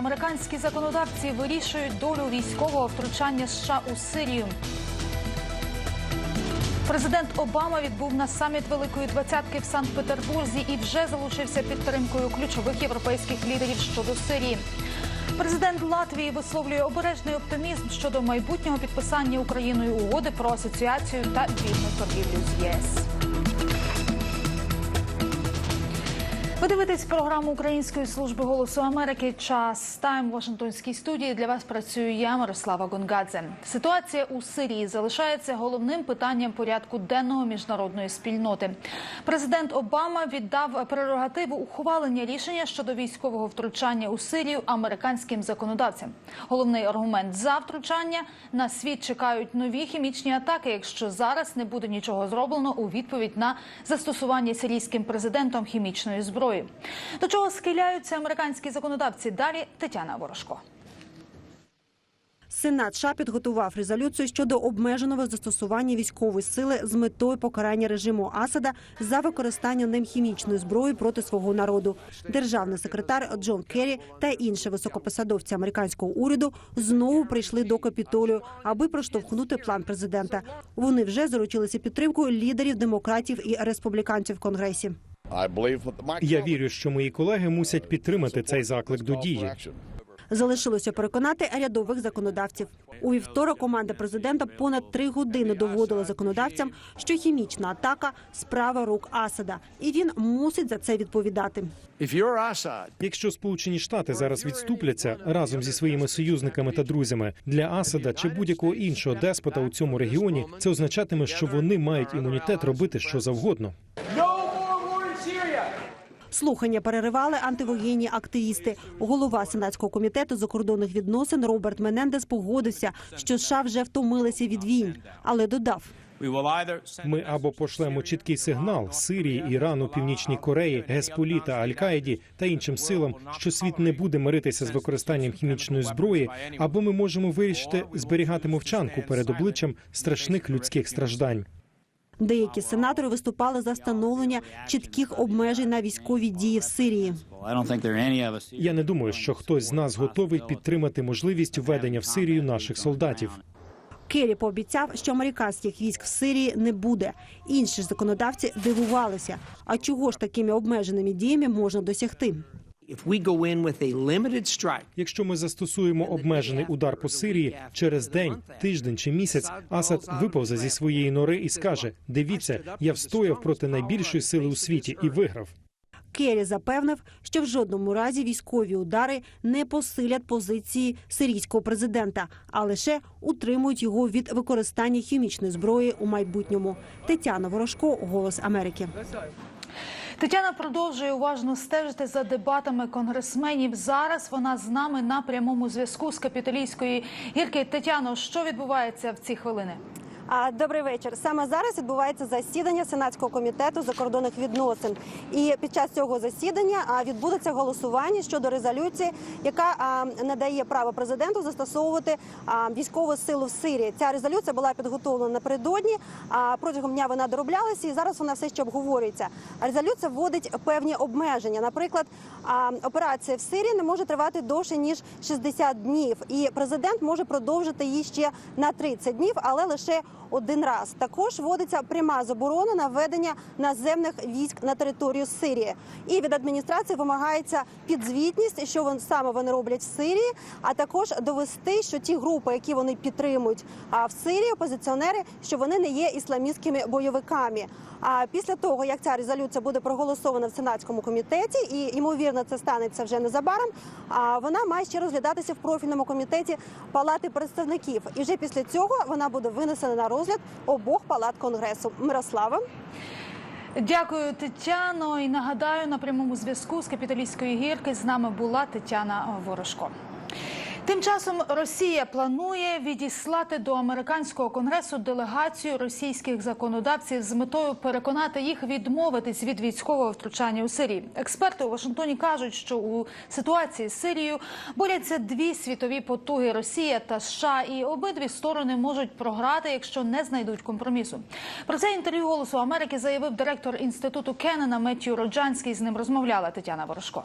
американські законодавці вирішують долю військового втручання США у Сирію. Президент Обама відбув на саміт Великої Двадцятки в Санкт-Петербурзі і вже залучився підтримкою ключових європейських лідерів щодо Сирії. Президент Латвії висловлює обережний оптимізм щодо майбутнього підписання Україною угоди про асоціацію та вільну торгівлю з ЄС. Ви дивитесь програму Української служби голосу Америки. Час тайм Вашингтонській студії для вас працюю я, Мирослава Гонгадзе. Ситуація у Сирії залишається головним питанням порядку денного міжнародної спільноти. Президент Обама віддав прерогативу ухвалення рішення щодо військового втручання у Сирію американським законодавцям. Головний аргумент за втручання на світ чекають нові хімічні атаки, якщо зараз не буде нічого зроблено у відповідь на застосування сирійським президентом хімічної зброї. До чого схиляються американські законодавці? Далі Тетяна Ворожко. Сенат США підготував резолюцію щодо обмеженого застосування військової сили з метою покарання режиму Асада за використання ним хімічної зброї проти свого народу. Державний секретар Джон Керрі та інші високопосадовці американського уряду знову прийшли до капітолію, аби проштовхнути план президента. Вони вже заручилися підтримкою лідерів демократів і республіканців в конгресі. Я вірю, що мої колеги мусять підтримати цей заклик до дії. Залишилося переконати рядових законодавців. У вівторок команда президента понад три години доводила законодавцям, що хімічна атака справа рук Асада, і він мусить за це відповідати. If Якщо Сполучені Штати зараз відступляться разом зі своїми союзниками та друзями для Асада чи будь-якого іншого деспота у цьому регіоні, це означатиме, що вони мають імунітет робити що завгодно. Слухання переривали антивоєнні активісти. Голова сенатського комітету закордонних відносин Роберт Менендес погодився, що США вже втомилися від війн, але додав. Ми або пошлемо чіткий сигнал Сирії, Ірану, Північній Кореї, Гесполі та Аль-Каїді та іншим силам, що світ не буде миритися з використанням хімічної зброї, або ми можемо вирішити зберігати мовчанку перед обличчям страшних людських страждань. Деякі сенатори виступали за встановлення чітких обмежень на військові дії в Сирії. Я не думаю, що хтось з нас готовий підтримати можливість введення в Сирію наших солдатів. Керрі пообіцяв, що американських військ в Сирії не буде. Інші ж законодавці дивувалися. А чого ж такими обмеженими діями можна досягти? If we go in with a limited strike, Якщо ми застосуємо обмежений удар по Сирії через день, тиждень чи місяць, Асад виповзе зі своєї нори і скаже: Дивіться, я встояв проти найбільшої сили у світі і виграв. Керрі запевнив, що в жодному разі військові удари не посилять позиції сирійського президента, а лише утримують його від використання хімічної зброї у майбутньому. Тетяна Ворожко, Голос Америки. Тетяна продовжує уважно стежити за дебатами конгресменів. Зараз вона з нами на прямому зв'язку з капітолійської гірки. Тетяно, що відбувається в ці хвилини? Добрий вечір. Саме зараз відбувається засідання Сенатського комітету закордонних відносин. І під час цього засідання відбудеться голосування щодо резолюції, яка надає право президенту застосовувати військову силу в Сирії. Ця резолюція була підготовлена напередодні. Протягом дня вона дороблялася, і зараз вона все ще обговорюється. Резолюція вводить певні обмеження. Наприклад, операція в Сирії не може тривати довше ніж 60 днів, і президент може продовжити її ще на 30 днів, але лише один раз. Також вводиться пряма заборона на введення наземних військ на територію Сирії. І від адміністрації вимагається підзвітність, що вони саме вони роблять в Сирії, а також довести, що ті групи, які вони підтримують в Сирії, опозиціонери, що вони не є ісламістськими бойовиками. А після того, як ця резолюція буде проголосована в сенатському комітеті, і ймовірно, це станеться вже незабаром. А вона має ще розглядатися в профільному комітеті Палати представників. І вже після цього вона буде винесена на розгляд обох палат конгресу. Мирослава. Дякую, Тетяно. І нагадаю, на прямому зв'язку з Капітолійської гірки з нами була Тетяна Ворожко. Тим часом Росія планує відіслати до американського конгресу делегацію російських законодавців з метою переконати їх відмовитись від військового втручання у Сирії. Експерти у Вашингтоні кажуть, що у ситуації з Сирією борються дві світові потуги Росія та США, і обидві сторони можуть програти, якщо не знайдуть компромісу. Про це інтерв'ю голосу Америки заявив директор інституту Кеннена Меттью Роджанський. З ним розмовляла Тетяна Ворожко.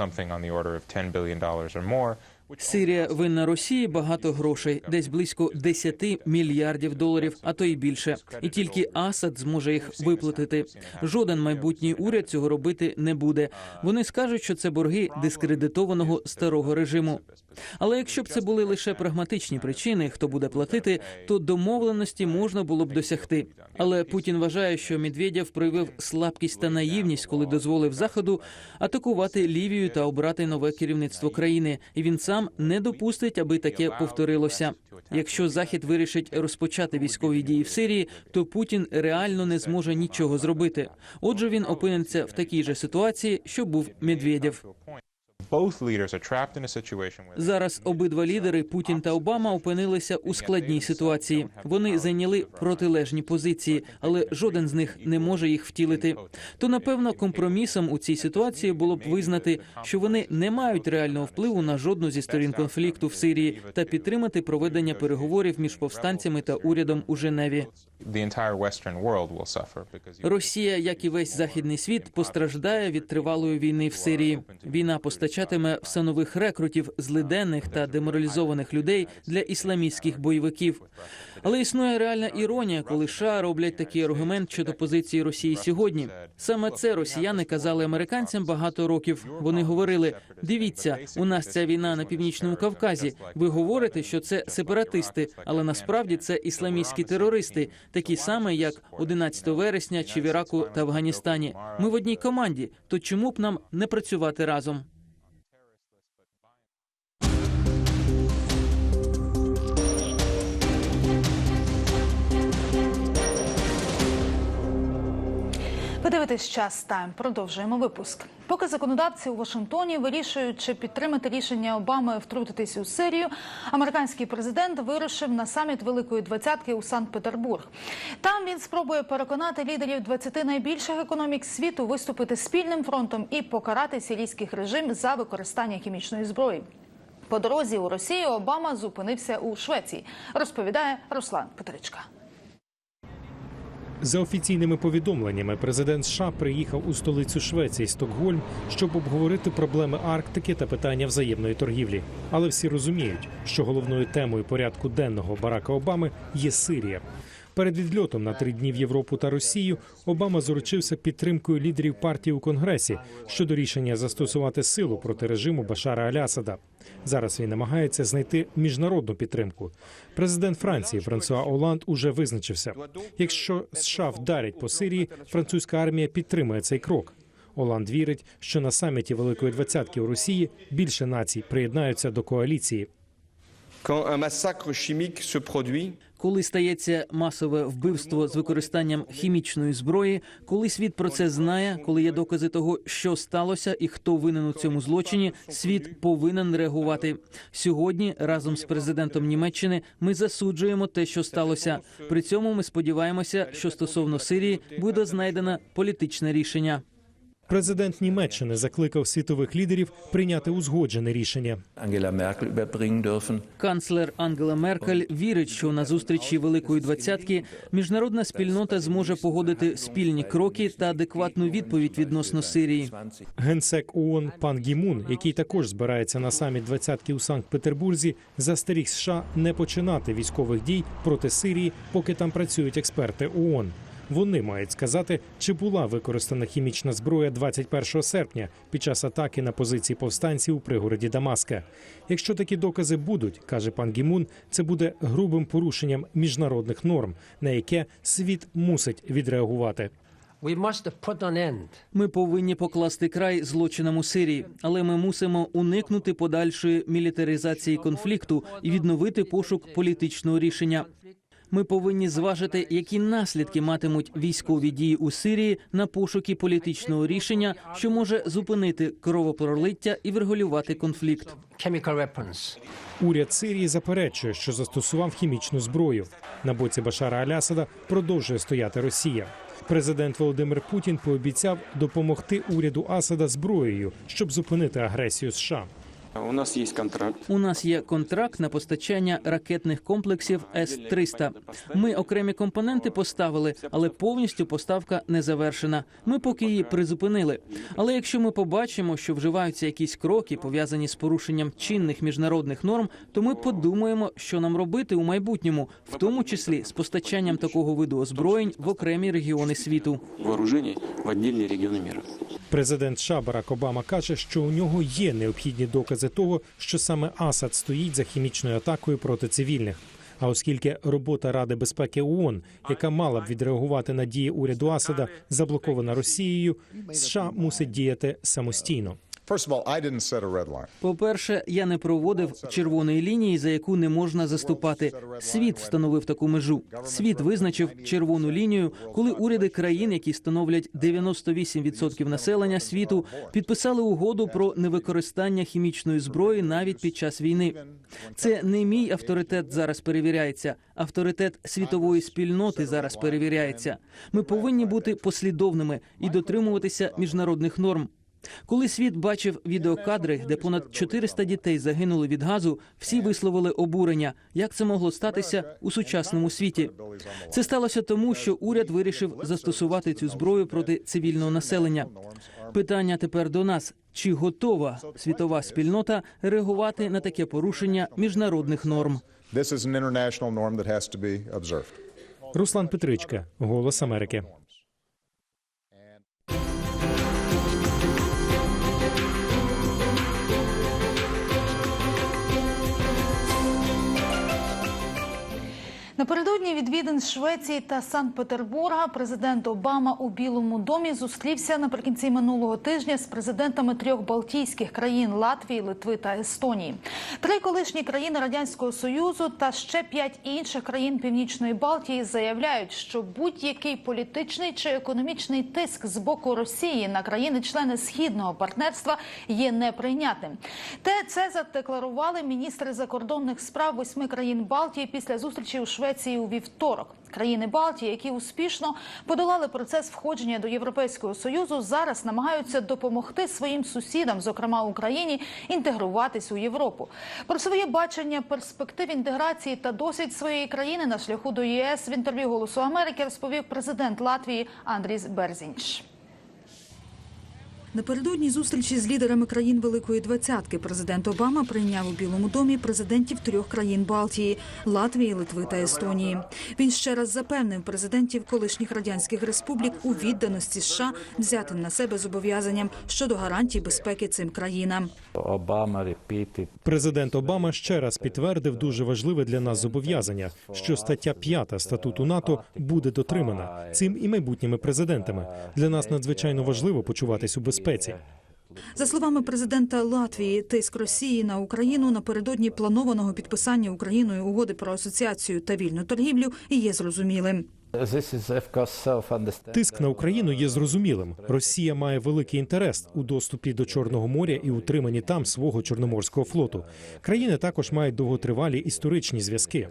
Something on the order of $10 billion or more. Сирія винна Росії багато грошей, десь близько 10 мільярдів доларів, а то й більше. І тільки Асад зможе їх виплатити. Жоден майбутній уряд цього робити не буде. Вони скажуть, що це борги дискредитованого старого режиму. Але якщо б це були лише прагматичні причини, хто буде платити, то домовленості можна було б досягти. Але Путін вважає, що Медведєв проявив слабкість та наївність, коли дозволив заходу атакувати Лівію та обрати нове керівництво країни. І він сам не допустить, аби таке повторилося. Якщо Захід вирішить розпочати військові дії в Сирії, то Путін реально не зможе нічого зробити. Отже, він опиниться в такій же ситуації, що був Медведєв. Зараз обидва лідери Путін та Обама опинилися у складній ситуації. Вони зайняли протилежні позиції, але жоден з них не може їх втілити. То напевно компромісом у цій ситуації було б визнати, що вони не мають реального впливу на жодну зі сторін конфлікту в Сирії та підтримати проведення переговорів між повстанцями та урядом у Женеві. Росія, як і весь західний світ, постраждає від тривалої війни в Сирії. Війна постачатиме все нових рекрутів, злиденних та деморалізованих людей для ісламістських бойовиків. Але існує реальна іронія, коли США роблять такий аргумент щодо позиції Росії сьогодні. Саме це росіяни казали американцям багато років. Вони говорили: дивіться, у нас ця війна на північному Кавказі. Ви говорите, що це сепаратисти, але насправді це ісламістські терористи, такі самі, як 11 вересня чи в Іраку та Афганістані. Ми в одній команді. То чому б нам не працювати разом? Дивитесь час тайм. Продовжуємо випуск. Поки законодавці у Вашингтоні вирішують, чи підтримати рішення Обами втрутитись у Сирію, американський президент вирушив на саміт Великої двадцятки у Санкт-Петербург. Там він спробує переконати лідерів 20 найбільших економік світу виступити спільним фронтом і покарати сирійський режим за використання хімічної зброї. По дорозі у Росію Обама зупинився у Швеції. Розповідає Руслан Петричка. За офіційними повідомленнями, президент США приїхав у столицю Швеції Стокгольм, щоб обговорити проблеми Арктики та питання взаємної торгівлі. Але всі розуміють, що головною темою порядку денного Барака Обами є Сирія. Перед відльотом на три дні в Європу та Росію Обама заручився підтримкою лідерів партії у Конгресі щодо рішення застосувати силу проти режиму Башара Алясада. Зараз він намагається знайти міжнародну підтримку. Президент Франції Франсуа Оланд уже визначився. Якщо США вдарять по Сирії, французька армія підтримує цей крок. Оланд вірить, що на саміті Великої двадцятки у Росії більше націй приєднаються до коаліції. Коли стається масове вбивство з використанням хімічної зброї, коли світ про це знає, коли є докази того, що сталося і хто винен у цьому злочині, світ повинен реагувати. Сьогодні разом з президентом Німеччини ми засуджуємо те, що сталося. При цьому ми сподіваємося, що стосовно Сирії буде знайдено політичне рішення. Президент Німеччини закликав світових лідерів прийняти узгоджене рішення. Канцлер Ангела Меркель вірить, що на зустрічі Великої двадцятки міжнародна спільнота зможе погодити спільні кроки та адекватну відповідь відносно Сирії. Генсек ООН пан Гімун, який також збирається на саміт двадцятки у Санкт-Петербурзі, застеріг США не починати військових дій проти Сирії, поки там працюють експерти ООН. Вони мають сказати, чи була використана хімічна зброя 21 серпня під час атаки на позиції повстанців у пригороді Дамаска. Якщо такі докази будуть, каже пан Гімун, це буде грубим порушенням міжнародних норм, на яке світ мусить відреагувати. Ми повинні покласти край злочинам у Сирії, але ми мусимо уникнути подальшої мілітаризації конфлікту і відновити пошук політичного рішення. Ми повинні зважити, які наслідки матимуть військові дії у Сирії на пошуки політичного рішення, що може зупинити кровопролиття і врегулювати конфлікт. Уряд Сирії заперечує, що застосував хімічну зброю. На боці Башара Алясада продовжує стояти Росія. Президент Володимир Путін пообіцяв допомогти уряду Асада зброєю, щоб зупинити агресію США. У нас есть контракт. У нас є контракт на постачання ракетних комплексів С-300. Ми окремі компоненти поставили, але повністю поставка не завершена. Ми поки її призупинили. Але якщо ми побачимо, що вживаються якісь кроки, пов'язані з порушенням чинних міжнародних норм, то ми подумаємо, що нам робити у майбутньому, в тому числі з постачанням такого виду озброєнь в окремі регіони світу. Вооружений в отдельные регионы мира. Президент США Барак Обама каже, що у нього є необхідні докази того, що саме Асад стоїть за хімічною атакою проти цивільних. А оскільки робота Ради безпеки ООН, яка мала б відреагувати на дії уряду Асада, заблокована Росією, США мусить діяти самостійно. Line. По-перше, я не проводив червоної лінії, за яку не можна заступати. Світ встановив таку межу. Світ визначив червону лінію, коли уряди країн, які становлять 98% населення світу, підписали угоду про невикористання хімічної зброї навіть під час війни. Це не мій авторитет зараз перевіряється. Авторитет світової спільноти зараз перевіряється. Ми повинні бути послідовними і дотримуватися міжнародних норм. Коли світ бачив відеокадри, де понад 400 дітей загинули від газу, всі висловили обурення. Як це могло статися у сучасному світі? Це сталося тому, що уряд вирішив застосувати цю зброю проти цивільного населення. Питання тепер до нас: чи готова світова спільнота реагувати на таке порушення міжнародних норм? Руслан Петричка, Голос Америки. Напередодні відвідин Швеції та Санкт-Петербурга президент Обама у Білому домі зустрівся наприкінці минулого тижня з президентами трьох Балтійських країн Латвії, Литви та Естонії. Три колишні країни радянського союзу та ще п'ять інших країн Північної Балтії заявляють, що будь-який політичний чи економічний тиск з боку Росії на країни-члени східного партнерства є неприйнятним. Те це задекларували міністри закордонних справ восьми країн Балтії після зустрічі у Швеції у вівторок. Країни Балтії, які успішно подолали процес входження до Європейського союзу, зараз намагаються допомогти своїм сусідам, зокрема Україні, інтегруватись у Європу. Про своє бачення перспектив інтеграції та досвід своєї країни на шляху до ЄС в інтерв'ю Голосу Америки розповів президент Латвії Андріс Берзінч. Напередодні зустрічі з лідерами країн Великої Двадцятки президент Обама прийняв у Білому домі президентів трьох країн Балтії Латвії, Литви та Естонії. Він ще раз запевнив президентів колишніх радянських республік у відданості США взяти на себе зобов'язанням щодо гарантій безпеки цим країнам. Президент Обама ще раз підтвердив дуже важливе для нас зобов'язання, що стаття 5 статуту НАТО буде дотримана цим і майбутніми президентами. Для нас надзвичайно важливо почуватись у безпеці. За словами президента Латвії, тиск Росії на Україну напередодні планованого підписання Україною угоди про асоціацію та вільну торгівлю є зрозумілим. Тиск на Україну є зрозумілим. Росія має великий інтерес у доступі до Чорного моря і утриманні там свого чорноморського флоту. Країни також мають довготривалі історичні зв'язки.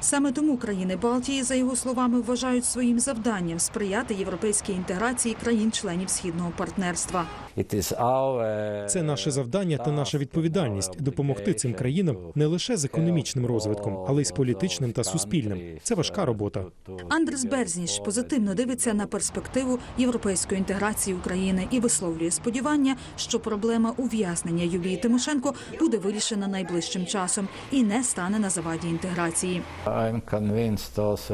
Саме тому країни Балтії, за його словами, вважають своїм завданням сприяти європейській інтеграції країн-членів східного партнерства. Це наше завдання та наша відповідальність допомогти цим країнам не лише з економічним розвитком, але й з політичним та суспільним. Це важка робота. Андрес Берзніш позитивно дивиться на перспективу європейської інтеграції України і висловлює сподівання, що проблема ув'язнення Юлії Тимошенко буде вирішена найближчим часом і не стане на заваді інтеграції.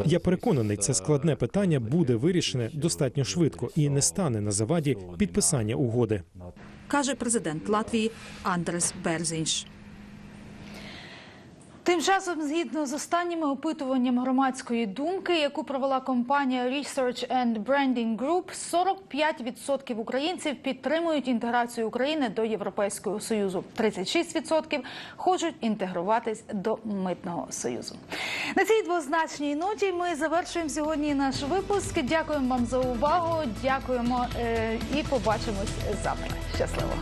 Я переконаний, це складне питання буде вирішене достатньо швидко і не стане на заваді підписання угоди. каже президент Латвії Андрес Берзінш. Тим часом, згідно з останніми опитуваннями громадської думки, яку провела компанія Research and Branding Group, 45% українців підтримують інтеграцію України до Європейського союзу. 36% хочуть інтегруватись до митного союзу. На цій двозначній ноті ми завершуємо сьогодні наш випуск. Дякуємо вам за увагу. Дякуємо е, і побачимось завтра. Щасливо.